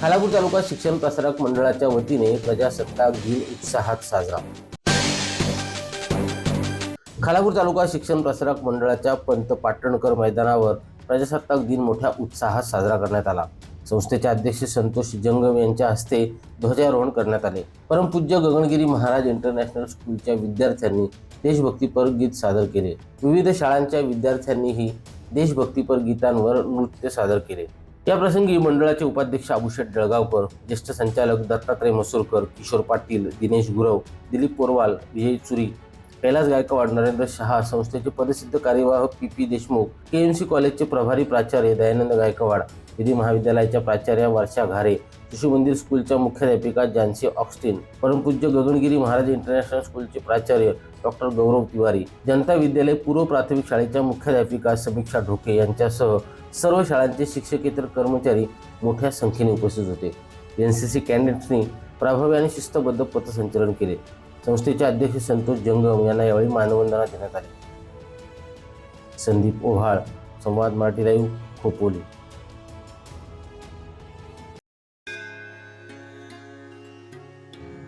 खालापूर तालुका शिक्षण प्रसारक मंडळाच्या वतीने प्रजासत्ताक दिन उत्साहात साजरा. खालापूर तालुका शिक्षण प्रसारक मंडळाच्या पंत पाटणकर मैदानावर प्रजासत्ताक दिन मोठ्या उत्साहात साजरा करण्यात आला. संस्थेचे अध्यक्ष संतोष जंगम यांच्या हस्ते ध्वजारोहण करण्यात आले. परमपूज्य गगनगिरी महाराज इंटरनॅशनल स्कूलच्या विद्यार्थ्यांनी देशभक्तीपर गीत सादर केले. विविध शाळांच्या विद्यार्थ्यांनीही देशभक्तीपर गीतांवर नृत्य सादर केले. या प्रसंगी मंडळाचे उपाध्यक्ष अभूषेठ जळगावकर ज्येष्ठ संचालक दत्तात्रय मसूरकर किशोर पाटील दिनेश गुरव दिलीप पोरवाल विजय चुरी कैलास गायकवाड नरेंद्र शहा संस्थेचे पदसिद्ध कार्यवाह P P Deshmukh K M C कॉलेजचे प्रभारी प्राचार्य दयानंद गायकवाड विधी महाविद्यालयाच्या प्राचार्या वर्षा घारे शिशु मंदिर स्कूलच्या मुख्याध्यापिका जानसी ऑक्स्टिन परमपूज्य गगनगिरी महाराज इंटरनॅशनल स्कूलचे प्राचार्य डॉक्टर गौरव तिवारी जनता विद्यालय पूर्व प्राथमिक शाळेच्या मुख्याध्यापिका समीक्षा ढोके यांच्यासह सर्व शाळांचे शिक्षकेतर कर्मचारी मोठ्या संख्येने उपस्थित होते. एन सी सी कॅन्डिडेट्सनी प्रभावी आणि शिस्तबद्ध पथसंचलन केले. संस्थेचे अध्यक्ष संतोष जंगम यांना यावेळी मानवंदना देण्यात आली. संदीप ओव्हाळ संवाद मराठी लाईव्ह खोपोली.